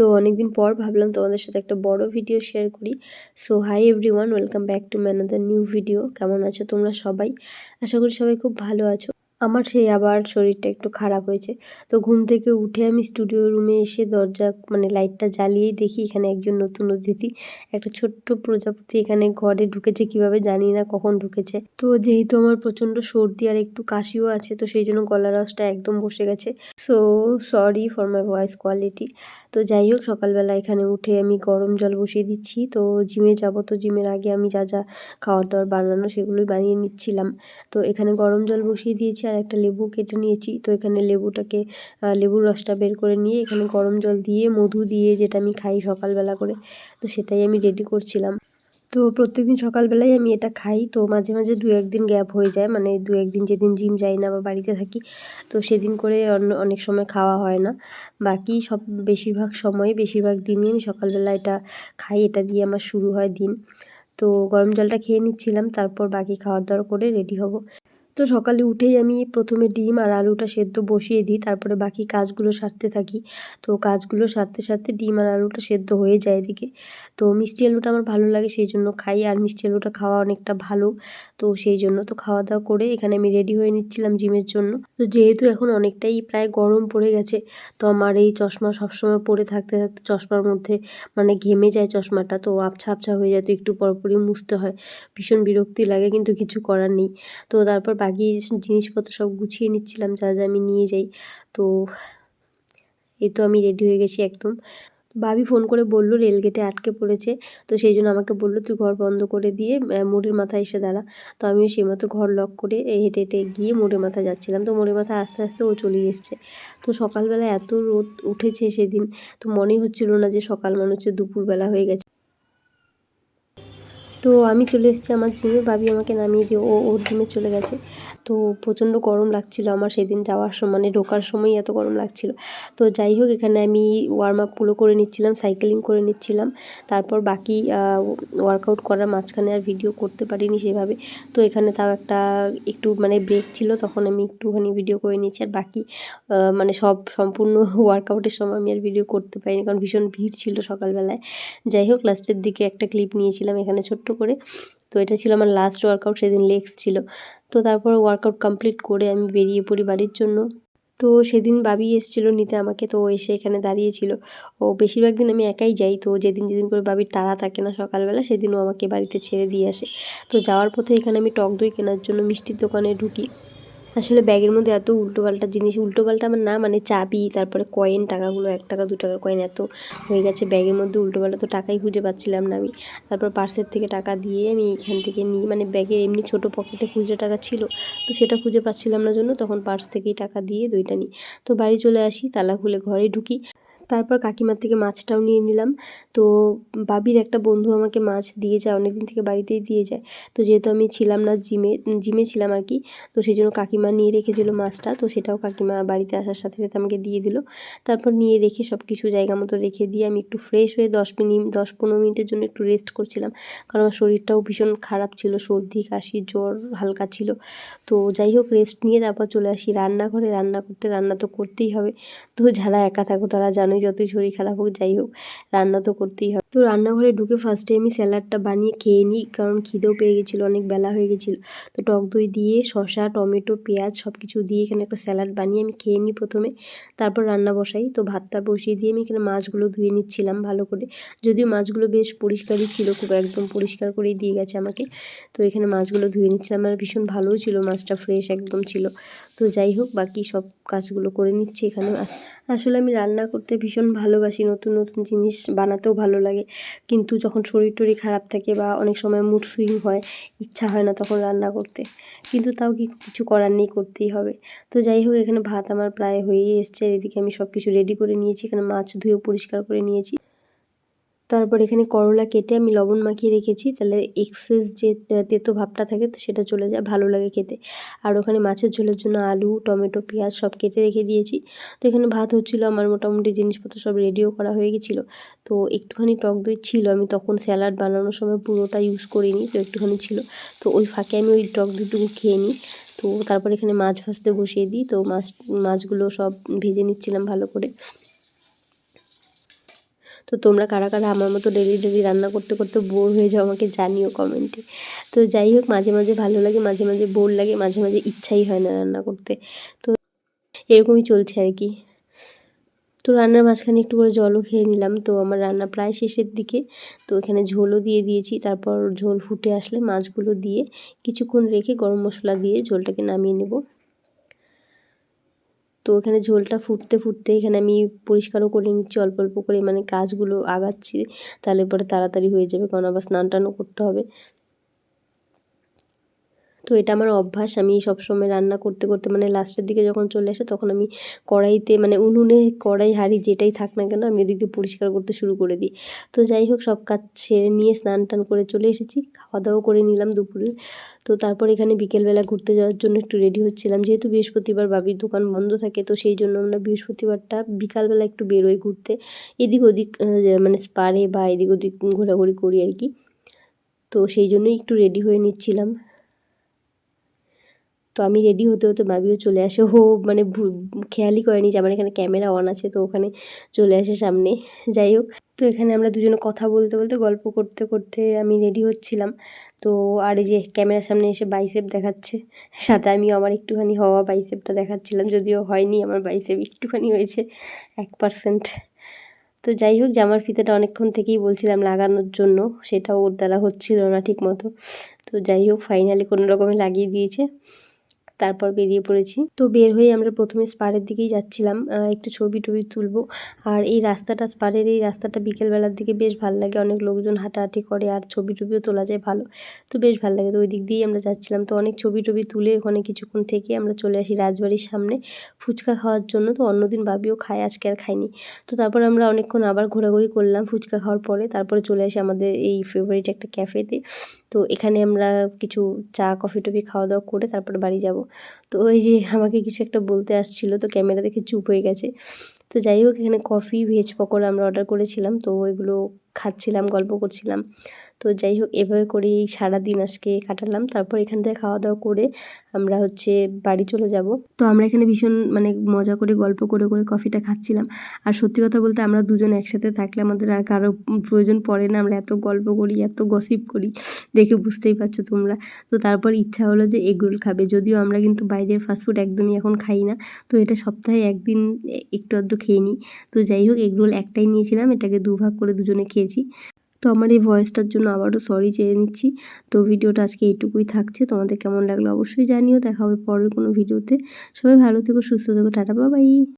তো অনেকদিন পর ভাবলাম তোমাদের সাথে একটা বড় ভিডিও শেয়ার করি। So hi everyone welcome back to another new video কেমন আছো তোমরা সবাই? আশা করি সবাই খুব ভালো আছো। আমার সেই আবার শরীরটা একটু খারাপ হয়েছে। তো ঘুম থেকে উঠে আমি স্টুডিও রুমে এসে দরজা মানে লাইটটা জ্বালিয়েই দেখি এখানে একজন নতুন অতিথি। একটা ছোট্ট প্রজাপতি এখানে ঘরে ঢুকেছে, কীভাবে জানি না কখন ঢুকেছে। তো যেহেতু আমার প্রচণ্ড সর্দি আর একটু কাশিও আছে, তো সেই জন্য গলার রসটা একদম বসে গেছে। So sorry for my voice quality তো যাই হোক, সকালবেলা এখানে উঠে আমি গরম জল বসিয়ে দিচ্ছি। তো জিমে যাব, তো জিমের আগে আমি যা যা খাওয়ার দাওয়ার বানানো সেগুলোই বানিয়ে নিচ্ছিলাম। তো এখানে গরম জল বসিয়ে দিয়েছি আর একটা লেবু কেটে নিয়েছি। তো এখানে লেবুটাকে লেবুর রসটা বের করে নিয়ে এখানে গরম জল দিয়ে, মধু দিয়ে যেটা আমি খাই সকালবেলা করে, তো সেটাই আমি রেডি করছিলাম। তো প্রত্যেকদিন সকালবেলায় আমি এটা খাই। তো মাঝে মাঝে দু একদিন গ্যাপ হয়ে যায় মানে দু একদিন যেদিন জিম যাই না বা বাড়িতে থাকি, তো সেদিন করে অনেক সময় খাওয়া হয় না। বাকি সব, বেশিরভাগ সময়, বেশিরভাগ দিনই আমি সকালবেলা এটা খাই, এটা দিয়ে আমার শুরু হয় দিন। তো গরম জলটা খেয়ে নিচ্ছিলাম, তারপর বাকি খাওয়ার দাওয়ার করে রেডি হব। তো সকালে উঠেই আমি প্রথমে ডিম আর আলুটা সেদ্ধ বসিয়ে দিই, তারপরে বাকি কাজগুলো সারতে থাকি। তো কাজগুলো সারতে সারতে ডিম আর আলুটা সেদ্ধ হয়ে যায় এদিকে। তো মিষ্টি আলুটা আমার ভালো লাগে, সেই জন্য খাই। আর মিষ্টি আলুটা খাওয়া অনেকটা ভালো, তো সেই জন্য তো খাওয়া দাওয়া করে এখানে আমি রেডি হয়ে নিচ্ছিলাম জিমের জন্য। তো যেহেতু এখন অনেকটাই প্রায় গরম পড়ে গেছে, তো আমার এই চশমা সবসময় পরে থাকতে থাকতে চশমার মধ্যে মানে ঘেমে যায় চশমাটা, তো আবছা আবছা হয়ে যায়, তো একটু পরপরই মুছতে হয়। ভীষণ বিরক্তি লাগে, কিন্তু কিছু করার নেই। তো তারপর বাকি জিনিসপত্র সব গুছিয়ে নিচ্ছিলাম, যা যা আমি নিয়ে যাই। তো এই তো আমি রেডি হয়ে গেছি একদম। ভাবি ফোন করে বলল রেলগেটে আটকে পড়েছে। তো সেই জন্য আমাকে বলল, তুই ঘর বন্ধ করে দিয়ে মোড়ের মাথায় এসে দাঁড়া। তো আমিও সেই মতো ঘর লক করে হেঁটে হেঁটে গিয়ে মোড়ের মাথায় যাচ্ছিলাম। তো মোড়ের মাথায় আস্তে আস্তে ও চলে এসছে। তো সকালবেলা এত রোদ উঠেছে সেদিন, তো মনেই হচ্ছিল না যে সকাল মনে হচ্ছে দুপুরবেলা হয়ে গেছে। তো আমি চলে এসেছি আমার জিমে ভাবি আমাকে নামিয়ে দিয়ে ও, ওর জিমে চলে গেছে। তো প্রচণ্ড গরম লাগছিল আমার সেদিন যাওয়ার সময় মানে ঢোকার সময় এত গরম লাগছিল। তো যাই হোক, এখানে আমি ওয়ার্ম আপগুলো করে নিচ্ছিলাম সাইকেলিং করে নিচ্ছিলাম। তারপর বাকি ওয়ার্কআউট করার মাঝখানে আর ভিডিও করতে পারিনি সেভাবে। তো এখানে তাও একটা একটু মানে ব্রেক ছিল, তখন আমি একটুখানি ভিডিও করে নিয়েছি। আর বাকি মানে সব সম্পূর্ণ ওয়ার্কআউটের সময় আমি আর ভিডিও করতে পারিনি, কারণ ভীষণ ভিড় ছিল সকালবেলায়। যাই হোক লাস্টের দিকে একটা ক্লিপ নিয়েছিলাম এখানে ছোট্ট করে। তো এটা ছিল আমার লাস্ট ওয়ার্কআউট সেদিন লেগস ছিল। তো তারপর ওয়ার্কআউট কমপ্লিট করে আমি বেরিয়ে পড়ি বাড়ির জন্য। তো সেদিন বাবি এসেছিল নিতে আমাকে, তো এসে এখানে দাঁড়িয়েছিল ও বেশিরভাগ দিন আমি একাই যাই, তো যেদিন যেদিন করে বাবির তাড়া থাকে না সকালবেলা, সেদিনও আমাকে বাড়িতে ছেড়ে দিয়ে আসে। তো যাওয়ার পথে এখানে আমি টক দই কেনার জন্য মিষ্টির দোকানে ঢুকি। আসলে ব্যাগের মধ্যে এত উল্টোপাল্টা জিনিস, উল্টোপাল্টা আমার না মানে চাবি, তারপরে কয়েন টাকাগুলো, এক টাকা, দু টাকার কয়েন এত হয়ে গেছে, ব্যাগের মধ্যে উল্টোপাল্টা তো টাকাই খুঁজে পাচ্ছিলাম না আমি। তারপর পার্সের থেকে টাকা দিয়ে আমি এখান থেকে নিই মানে ব্যাগে এমনি ছোটো পকেটে খুচরো টাকা ছিল, তো সেটা খুঁজে পাচ্ছিলাম না জন্য তখন পার্স থেকেই টাকা দিয়ে দুইটা নিই। তো বাড়ি চলে আসি, তালা খুলে ঘরে ঢুকি, তারপর কাকিমার থেকে মাছটাও নিয়ে নিলাম। তো বাবির একটা বন্ধু আমাকে মাছ দিয়ে যায়, অনেকদিন থেকে বাড়িতেই দিয়ে যায়। তো যেহেতু আমি ছিলাম না, জিমে জিমে ছিলাম আর কি, তো সেই জন্য কাকিমা নিয়ে রেখেছিল মাছটা, তো সেটাও কাকিমা বাড়িতে আসার সাথে সাথে আমাকে দিয়ে দিল। তারপর নিয়ে রেখে সব কিছু জায়গা মতো রেখে দিয়ে আমি একটু ফ্রেশ হয়ে দশ মিনিট, দশ পনেরো মিনিটের জন্য একটু রেস্ট করছিলাম। কারণ আমার শরীরটাও ভীষণ খারাপ ছিল, সর্দি, কাশি, জ্বর হালকা ছিল। তো যাই হোক রেস্ট নিয়ে তারপর চলে আসি রান্নাঘরে। রান্না করতে, রান্না তো করতেই হবে। তো যারা একা থাকো তারা জানোই যতই শরীর খারাপ হোক, যাই হোক, রান্না তো করতেই হবে। তো রান্নাঘরে ঢুকে ফার্স্টে আমি স্যালাডটা বানিয়ে খেয়ে নিই, কারণ খিদেও পেয়ে গেছিল, অনেক বেলা হয়ে গেছিল। তো টক দই দিয়ে, শসা, টমেটো, পেঁয়াজ সব কিছু দিয়ে এখানে একটা স্যালাড বানিয়ে আমি খেয়ে নিই প্রথমে। তারপর রান্না বসাই। তো ভাতটা বসিয়ে দিয়ে আমি এখানে মাছগুলো ধুয়ে নিচ্ছিলাম ভালো করে। যদিও মাছগুলো বেশ পরিষ্কারই ছিল, খুব একদম পরিষ্কার করেই দিয়ে গেছে আমাকে। তো এখানে মাছগুলো ধুয়ে নিচ্ছিলাম আর ভীষণ ভালোও ছিল, মাছটা ফ্রেশ একদম ছিল। তো যাই হোক, বাকি সব কাজগুলো করে নিচ্ছি এখানে। আসলে আমি রান্না করতে ভীষণ ভালোবাসি, নতুন নতুন জিনিস বানাতেও ভালো লাগে। কিন্তু যখন শরীর টরি খারাপ থাকে বা অনেক সময় মুড সুইং হয়, ইচ্ছা হয় না তখন রান্না করতে। কিন্তু তাও কি কিছু করার নেই, করতেই হবে। তো যাই হোক, এখানে ভাত আমার প্রায় হয়েই এসছে। এদিকে আমি সব কিছু রেডি করে নিয়েছি। এখানে মাছ ধুয়ে পরিষ্কার করে নিয়েছি। তারপর এখানে করলা কেটে আমি লবণ মাখিয়ে রেখেছি, তাহলে এক্সেস যে তেতো ভাবটা থাকে সেটা চলে যায়, ভালো লাগে খেতে। আর ওখানে মাছের ঝোলের জন্য আলু, টমেটো, পেঁয়াজ সব কেটে রেখে দিয়েছি। তো এখানে ভাত হচ্ছিল, আমার মোটামুটি জিনিসপত্র সব রেডিও করা হয়ে গেছিল। তো একটুখানি টক দই ছিল, আমি তখন স্যালাড বানানোর সময় পুরোটা ইউজ করিনি, তো একটুখানি ছিল। তো ওই ফাঁকে আমি ওই টক দইটুকু খেয়ে নিই। তো তারপর এখানে মাছ ভাজতে বসিয়ে দিই, তো মাছ, মাছগুলো সব ভেজে নিচ্ছিলাম ভালো করে। তো তোমরা কারা কারা আমার মতো ডেলি ডেলি রান্না করতে করতে বোর হয়ে যাও আমাকে জানিও কমেন্টে। তো যাই হোক, মাঝে মাঝে ভালো লাগে, মাঝে মাঝে বোর লাগে, মাঝে মাঝে ইচ্ছাই হয় না রান্না করতে। তো এরকমই চলছে আর কি। তো রান্নার মাঝখানে একটু করে জলও খেয়ে নিলাম। তো আমার রান্না প্রায় শেষের দিকে। তো এখানে ঝোলও দিয়ে দিয়েছি। তারপর ঝোল ফুটে আসলে মাছগুলো দিয়ে কিছুক্ষণ রেখে গরম মশলা দিয়ে ঝোলটাকে নামিয়ে নেব। তো এখানে ঝোলটা ফুটতে ফুটতে এখানে আমি পরিষ্কারও করে নিচ্ছি, অল্প অল্প করে মানে কাজগুলো আগাচ্ছি, তাহলে পরে তাড়াতাড়ি হয়ে যাবে, কারণ আবার স্নান টানও করতে হবে। তো এটা আমার অভ্যাস। আমি সবসময় রান্না করতে করতে মানে লাস্টের দিকে যখন চলে আসে তখন আমি কড়াইতে মানে উনুনে কড়াই হাঁড়ি যেটাই থাক না কেন আমি ওদিক দিয়ে পরিষ্কার করতে শুরু করে দিই। তো যাই হোক সব কাজ সেরে নিয়ে স্নান টান করে চলে এসেছি। খাওয়া দাওয়া করে নিলাম দুপুরে। তো তারপর এখানে বিকেলবেলা ঘুরতে যাওয়ার জন্য একটু রেডি হচ্ছিলাম। যেহেতু বৃহস্পতিবার বাবির দোকান বন্ধ থাকে তো সেই জন্য আমরা বৃহস্পতিবারটা বিকালবেলা একটু বেরোই ঘুরতে। এদিক ওদিক মানে স্পারে বা এদিক ওদিক ঘোরাঘুরি করি আর কি। তো সেই জন্যই একটু রেডি হয়ে নিচ্ছিলাম। তো আমি রেডি হতে হতে ভাবিও চলে আসে। ও মানে খেয়ালই করেনি যে আমার এখানে ক্যামেরা অন আছে, তো ওখানে চলে আসে সামনে। যাই হোক, তো এখানে আমরা দুজনে কথা বলতে বলতে, গল্প করতে করতে আমি রেডি হচ্ছিলাম। তো আর এই যে ক্যামেরার সামনে এসে বাইসেপ দেখাচ্ছে, সাথে আমি আমার একটুখানি হওয়া বাইসেপটা দেখাচ্ছিলাম, যদিও হয়নি, আমার বাইসেপ একটুখানি হয়েছে এক পার্সেন্ট তো যাই হোক জামার ফিতেটা অনেকক্ষণ থেকেই বলছিলাম লাগানোর জন্য সেটা ওর দ্বারা হচ্ছিল না ঠিক মতো তো যাই হোক ফাইনালি কোনো রকমে লাগিয়ে দিয়েছে। তারপর বেরিয়ে পড়েছি। তো বের হয়ে আমরা প্রথমে স্পারের দিকেই যাচ্ছিলাম। একটু ছবি টবি তুলবো। আর এই রাস্তাটা স্পারের এই রাস্তাটা বিকেলবেলার দিকে বেশ ভালো লাগে। অনেক লোকজন হাঁটাহাঁটি করে আর ছবি টবিও তোলা যায় ভালো। তো বেশ ভালো লাগে। তো ওই দিক দিয়েই আমরা যাচ্ছিলাম। তো অনেক ছবি টবি তুলে ওখানে কিছুক্ষণ থেকে আমরা চলে আসি রাজবাড়ির সামনে ফুচকা খাওয়ার জন্য। তো অন্যদিন ভাবিও খায়, আজকে আর খাইনি তো তারপর আমরা অনেকক্ষণ আবার ঘোরাঘুরি করলাম ফুচকা খাওয়ার পরে। তারপরে চলে আসি আমাদের এই ফেভারিট একটা ক্যাফেতে তো এখানে আমরা কিছু চা কফি টফি খাওয়া দাওয়া করে তারপর বাড়ি যাব। তো ওই যে আমাকে কিছু একটা বলতে আসছিল, তো ক্যামেরা দেখে চুপ হয়ে গেছে। তো যাই হোক, এখানে কফি ভেজ পকোড়া আমরা অর্ডার করেছিলাম, তো ওইগুলো খাচ্ছিলাম, গল্প করছিলাম। তো যাই হোক, এভাবে করে করেই সারাদিন আজকে কাটালাম। তারপর এখান থেকে খাওয়া দাওয়া করে আমরা হচ্ছে বাড়ি চলে যাব। তো আমরা এখানে ভীষণ মানে মজা করে, গল্প করে করে কফিটা খাচ্ছিলাম। আর সত্যি কথা বলতে আমরা দুজন একসাথে থাকলে আমাদের আর কারও প্রয়োজন পড়ে না। আমরা এত গল্প করি, এত গসিপ করি, দেখে বুঝতেই পারছ তোমরা। তো তারপর ইচ্ছা হলো যে এগরোল খাবে। যদিও আমরা কিন্তু বাইরের ফাস্টফুড একদমই এখন খাই না। তো এটা সপ্তাহে একদিন একটু আধটু খেয়ে নিই। তো যাই হোক, এগরোল একটাই নিয়েছিলাম। এটাকে দুভাগ করে দুজনে খেয়েছি। তো আমার এই ভয়েসটার জন্য আবারও সরি চেয়ে নিচ্ছি। তো ভিডিওটা আজকে এইটুকুই থাকছে। তোমাদের কেমন লাগল অবশ্যই জানিও। দেখা হবে পরের কোনো ভিডিওতে সবাই ভালো থেকো, সুস্থ থেকো। টাটা বাবাই